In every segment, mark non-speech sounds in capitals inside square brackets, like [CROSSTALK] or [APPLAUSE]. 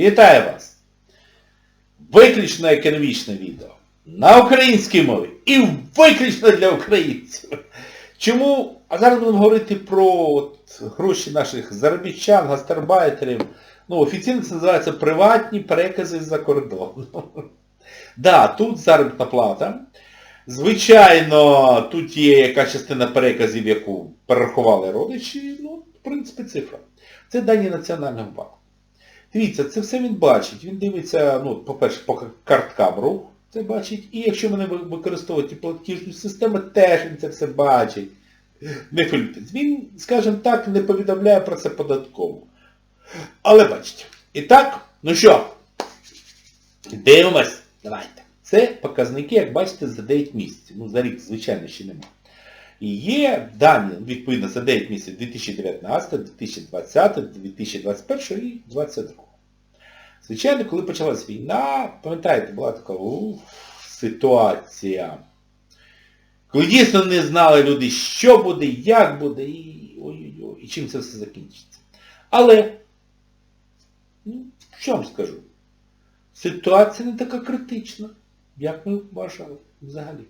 Вітаю вас! Виключно економічне відео. На українській мові. І виключно для українців. Чому? А зараз будемо говорити про от, гроші наших заробітчан, гастарбайтерів. Ну, офіційно це називається приватні перекази з-за кордону. Да, тут заробітна плата. Звичайно, тут є якась частина переказів, яку перерахували родичі. Ну, в принципі, цифра. Це дані Національного банку. Дивіться, це все він бачить. Він дивиться, ну, по-перше, по карткам рух, це бачить. І якщо вони використовують платіжну систему, теж він це все бачить. Не хвилюйтесь. Він, скажімо так, не повідомляє про це податково. Але бачите. І так, ну що, дивимось. Давайте. Це показники, як бачите, за 9 місяців. Ну, за рік, звичайно, ще немає. І є дані, відповідно, за 9 місяців 2019, 2020, 2021 і 2022. Звичайно, коли почалась війна, пам'ятаєте, була така уф, ситуація. Коли дійсно не знали люди, що буде, як буде, і ой-ой-ой, і чим це все закінчиться. Але, ну, що вам скажу? Ситуація не така критична, як ми вважали взагалі.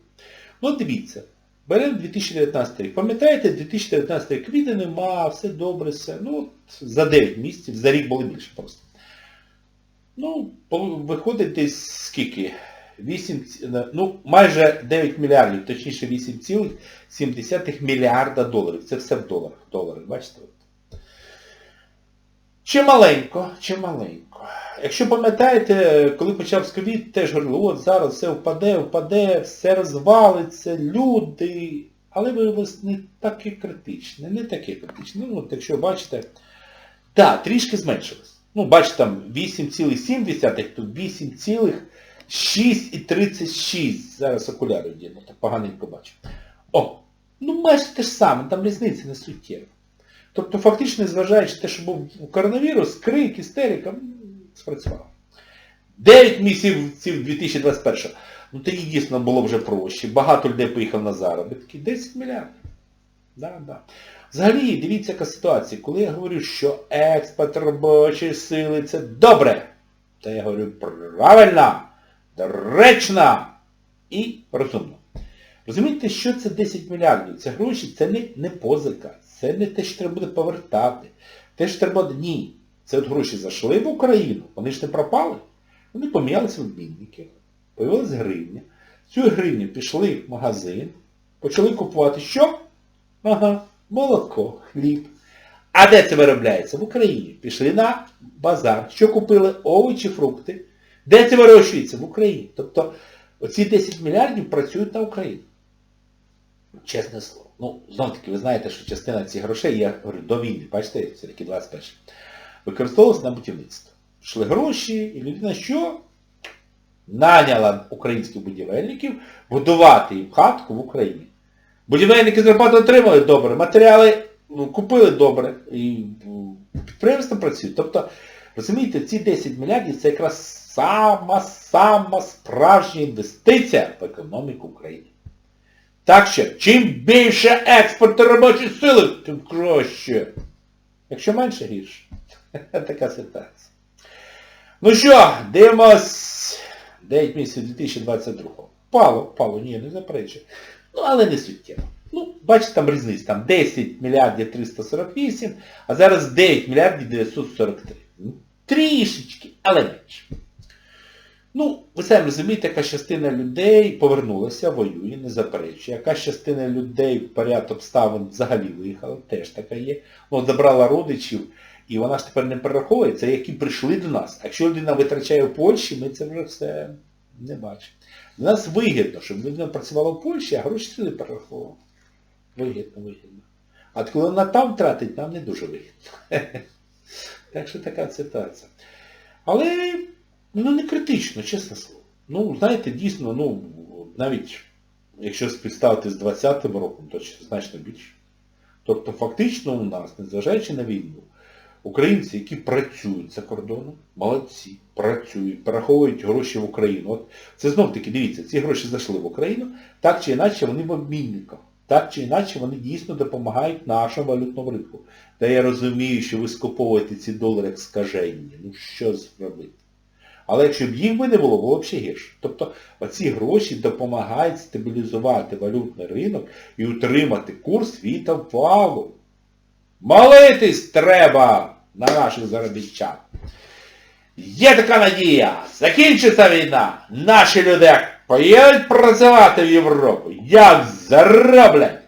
Ну, дивіться. Беремо 2019 рік. Пам'ятаєте, 2019 рік квіти нема, все добре, все. Ну, за 9 місяців, за рік було більше просто. Ну, виходить десь скільки? 8, ну, майже 9 мільярдів, точніше 8,7 мільярда доларів. Це все в доларах. Долари, бачите? От. Чималенько, чималенько. Якщо пам'ятаєте, коли почався ковід, теж говорили, от зараз все впаде, впаде, все розвалиться, люди. Але виявилось не таке критичне, не таке критичне. Ну, от якщо бачите, так, трішки зменшилось. Ну, бачите, там 8,7, тут 8,6,36. Зараз окуляри вдіну, так поганенько бачу. О, ну майже те ж саме, там різниця не суттєва. Тобто фактично, зважаючи те, що був коронавірус, крик, істерика, м, спрацював. 9 місяців 2021. Ну тоді дійсно було вже проще. Багато людей поїхав на заробітки. 10 мільярдів. Да, да. Взагалі, дивіться, яка ситуація. Коли я говорю, що експорт робочої сили це добре, то я говорю правильно, доречно і розумно. Розумієте, що це 10 мільярдів? Це гроші, це не, не позика, це не те, що треба буде повертати. Те, що треба... Ні. Це от гроші зайшли в Україну, вони ж не пропали. Вони помінялися в обмінників, появилась гривня. Цю гривню пішли в магазин, почали купувати що? Ага, молоко, хліб. А де це виробляється? В Україні. Пішли на базар. Що купили? Овочі, фрукти. Де це вирощується? В Україні. Тобто оці 10 мільярдів працюють на Україну. Чесне слово. Ну, знов таки, ви знаєте, що частина цих грошей, я говорю, до війни, бачите, це такі 21 використовувалися на будівництво. Йшли гроші, і людина що? Наняла українських будівельників будувати їм хатку в Україні. Будівельники зарплату отримали добре, матеріали ну, купили добре, і м, підприємство працює. Тобто, розумієте, ці 10 мільярдів це якраз сама-сама справжня інвестиція в економіку України. Так що, чим більше експорту робочої сили, тим краще. Якщо менше, гірше. [LAUGHS] Така ситуація. Ну що, дивимось 9 місяців 2022. Пало, пало, ні, не заперечую. Ну, але не суттєво. Ну, бачите, там різниця. Там 10 мільярдів 348, а зараз 9 мільярдів 943. Ну, Трішечки, але менше. Ну, ви самі розумієте, яка частина людей повернулася, воює, не заперечує. Яка частина людей в поряд обставин взагалі виїхала, теж така є. Ну, забрала родичів, і вона ж тепер не перераховується, які прийшли до нас. Якщо людина витрачає в Польщі, ми це вже все не бачимо. Для нас вигідно, щоб людина працювала в Польщі, а гроші сюди перераховувала. Вигідно, вигідно. А коли вона там тратить, нам не дуже вигідно. [LAUGHS] Так що така ситуація. Але ну, не критично, чесне слово. Ну, знаєте, дійсно, ну, навіть якщо співставити з 20-м роком, то значно більше. Тобто фактично у нас, незважаючи на війну, українці, які працюють за кордоном, молодці, працюють, перераховують гроші в Україну. От це знов таки, дивіться, ці гроші зайшли в Україну, так чи інакше вони в обмінниках. Так чи інакше вони дійсно допомагають нашому валютному ринку. Та я розумію, що ви скуповуєте ці долари як скажені. Ну що зробити? Але якщо б їх би не було, було б ще гірше. Тобто оці гроші допомагають стабілізувати валютний ринок і утримати курс від обвалу. Молитись треба на наших заробітчан. Є така надія. Закінчиться війна. Наші люди поїдуть працювати в Європу. Як зароблять,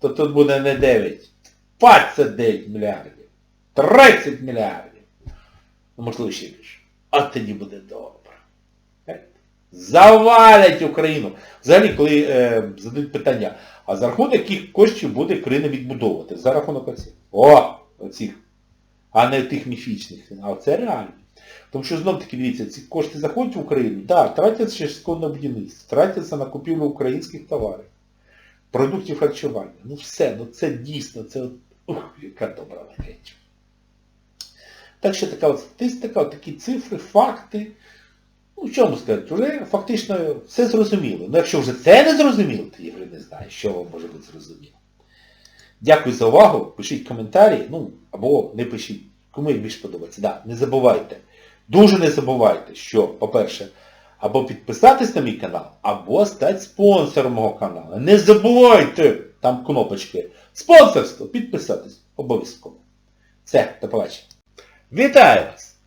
то тут буде не 9, 29 мільярдів. 30 мільярдів. Ну, можливо, ще більше. От тоді буде добре. Завалять Україну. Взагалі, коли е, задають питання, а за рахунок яких коштів буде країна відбудовувати? За рахунок оцих. О, оцих. А не тих міфічних. А це реально. Тому що знов таки дивіться, ці кошти заходять в Україну, так, тратяться частково на будівництво, тратяться на купівлю українських товарів, продуктів харчування. Ну все, ну це дійсно, це ух, яка добра річ. Так що така от статистика, от такі цифри, факти. Ну, в чому сказати, вже фактично все зрозуміло. Ну якщо вже це не зрозуміло, то я вже не знаю, що вам може бути зрозуміло. Дякую за увагу. Пишіть коментарі, ну, або не пишіть. Кому як більше подобається. Да, не забувайте. Дуже не забувайте, що, по-перше, або підписатись на мій канал, або стати спонсором мого каналу. Не забувайте, там кнопочки. Спонсорство, підписатись. Обов'язково. Все, до побачення. Вітаю вас!